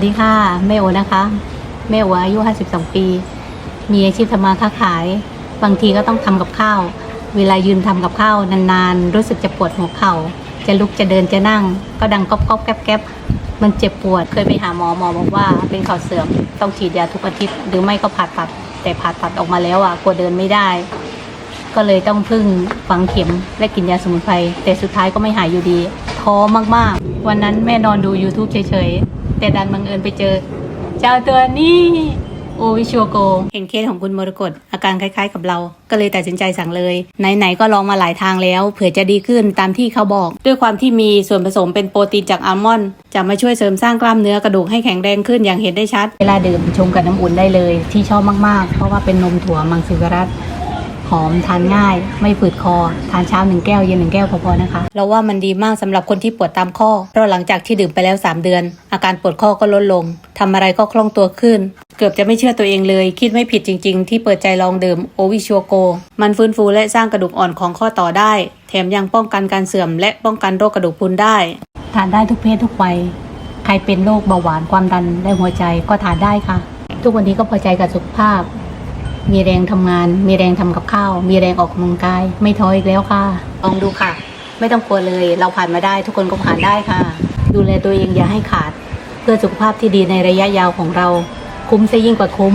สวัสดีค่ะแม่โอนะคะแม่โออายุ 52 ปี มีอาชีพทำมาค้าขาย บางทีก็ต้องทำกับข้าว เวลายืนทำกับข้าวนานๆ รู้สึกจะปวดหัวเข่า จะลุกจะเดินจะนั่ง ก็ดังก๊อบก๊อบแก๊บแก๊บมันเจ็บปวด เคยไปหาหมอหมอบอกว่าเป็นเข่าเสื่อมต้องฉีดยาทุกอาทิตย์ หรือไม่ก็ผ่าตัด แต่ผ่าตัดออกมาแล้วอะกลัวเดินไม่ได้ ก็เลยต้องพึ่งฝังเข็มและกินยาสมุนไพรแต่สุดท้ายก็ไม่หายอยู่ดีท้อมากๆ วันนั้นแม่นอนดู YouTube เฉยๆ แต่ดันบังเอิญไปเจอ เจ้าตัวนี้ โอวิชัวโก เห็นเคสของคุณมรกตอาการคล้ายๆกับเรา ก็เลยตัดสินใจสั่งเลย ไหนๆก็ลองมาหลายทางแล้ว เผื่อจะดีขึ้นตามที่เขาบอก ด้วยความที่มีส่วนผสมเป็นโปรตีนจากอัลมอนด์จะมาช่วยเสริมสร้างกล้ามเนื้อกระดูกให้แข็งแรงขึ้นอย่างเห็นได้ชัด เวลาดื่มชงกับน้ำอุ่นได้เลย ที่ชอบมากๆ เพราะว่าเป็นนมถั่วมังสวิรัต หอมทานง่าย ไม่ฝืดคอ ทานเช้าหนึ่งแก้วเย็นหนึ่งแก้วพอๆนะคะ เราว่ามันดีมากสำหรับคนที่ปวดตามข้อ เพราะหลังจากที่ดื่มไปแล้ว 3 เดือน อาการปวดข้อก็ลดลงทำอะไรก็คล่องตัวขึ้น เกือบจะไม่เชื่อตัวเองเลย คิดไม่ผิดจริง ๆ ที่เปิดใจลองดื่มโอวิชัวโก มันฟื้นฟูและสร้างกระดูกอ่อนของข้อต่อได้ แถมยังป้องกันการเสื่อม และป้องกันโรคกระดูกพรุนได้ ทานได้ทุกเพศทุกวัยใครเป็นโรคเบาหวานความดันและหัวใจก็ทานได้ค่ะ ทุกวันนี้ก็พอใจกับสุขภาพ มีแรงทำงาน มีแรงทำกับข้าว มีแรงออกกำลังกาย ไม่ท้ออีกแล้วค่ะ ลองดูค่ะ ไม่ต้องกลัวเลย เราผ่านมาได้ ทุกคนก็ผ่านได้ค่ะ ดูแลตัวเองอย่าให้ขาด เพื่อสุขภาพที่ดีในระยะยาวของเรา คุ้มซะยิ่งกว่าคุ้ม